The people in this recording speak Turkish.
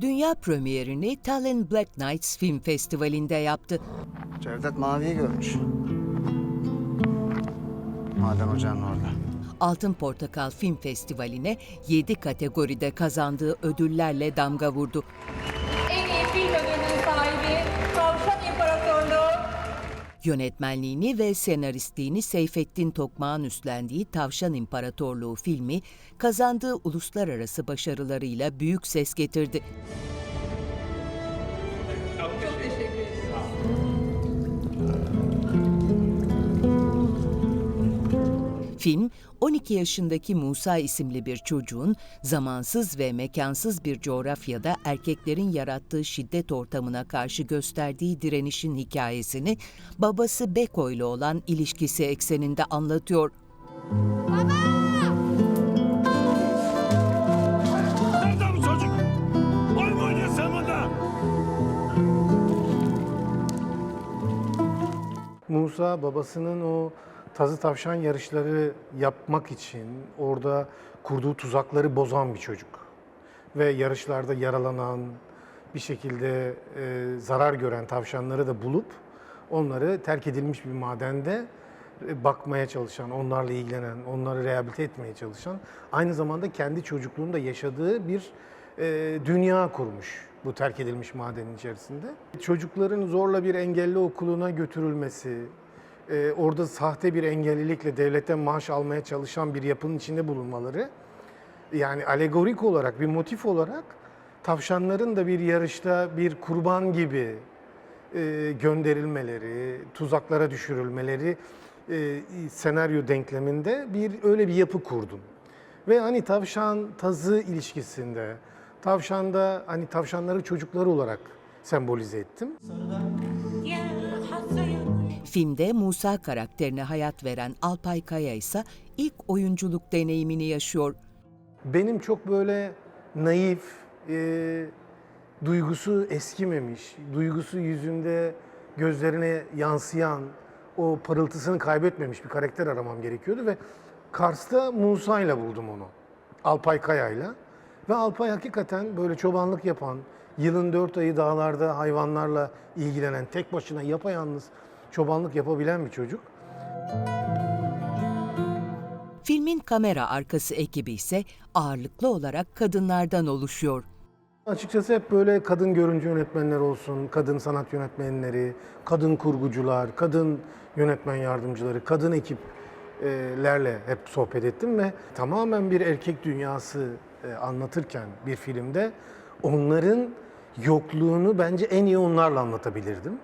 dünya premierini Tallinn Black Nights Film Festivali'nde yaptı. Cevdet Mavi'yi görmüş. Maden ocağının orada. Altın Portakal Film Festivali'ne 7 kategoride kazandığı ödüllerle damga vurdu. Yönetmenliğini ve senaristliğini Seyfettin Tokmağ'ın üstlendiği Tavşan İmparatorluğu filmi kazandığı uluslararası başarılarıyla büyük ses getirdi. çok teşekkür ederim. Film, 12 yaşındaki Musa isimli bir çocuğun zamansız ve mekansız bir coğrafyada erkeklerin yarattığı şiddet ortamına karşı gösterdiği direnişin hikayesini babası Beko ile olan ilişkisi ekseninde anlatıyor. Burada? Musa babasının o tazı tavşan yarışları yapmak için orada kurduğu tuzakları bozan bir çocuk. Ve yarışlarda yaralanan, bir şekilde e, zarar gören tavşanları da bulup onları terk edilmiş bir madende e, bakmaya çalışan, onlarla ilgilenen, onları rehabilite etmeye çalışan, aynı zamanda kendi çocukluğunda yaşadığı bir e, dünya kurmuş bu terk edilmiş madenin içerisinde. Çocukların zorla bir engelli okuluna götürülmesi, e, orada sahte bir engellilikle devletten maaş almaya çalışan bir yapının içinde bulunmaları, yani alegorik olarak, bir motif olarak tavşanların da bir yarışta bir kurban gibi e, gönderilmeleri, tuzaklara düşürülmeleri e, senaryo denkleminde bir öyle bir yapı kurdum. Ve hani tavşan tazı ilişkisinde, tavşanda hani tavşanları çocuklar olarak sembolize ettim. Filmde Musa karakterine hayat veren Alpay Kaya ise ilk oyunculuk deneyimini yaşıyor. Benim çok böyle naif, e, duygusu eskimemiş, duygusu yüzünde gözlerine yansıyan, o parıltısını kaybetmemiş bir karakter aramam gerekiyordu ve Kars'ta Musa ile buldum onu. Alpay Kaya'yla. Ve Alpay hakikaten böyle çobanlık yapan, yılın dört ayı dağlarda hayvanlarla ilgilenen, tek başına yapayalnız çobanlık yapabilen bir çocuk. Filmin kamera arkası ekibi ise ağırlıklı olarak kadınlardan oluşuyor. Açıkçası hep böyle kadın görüntü yönetmenler olsun, kadın sanat yönetmenleri, kadın kurgucular, kadın yönetmen yardımcıları, kadın ekiplerle hep sohbet ettim ve tamamen bir erkek dünyası e, anlatırken bir filmde onların yokluğunu bence en iyi onlarla anlatabilirdim.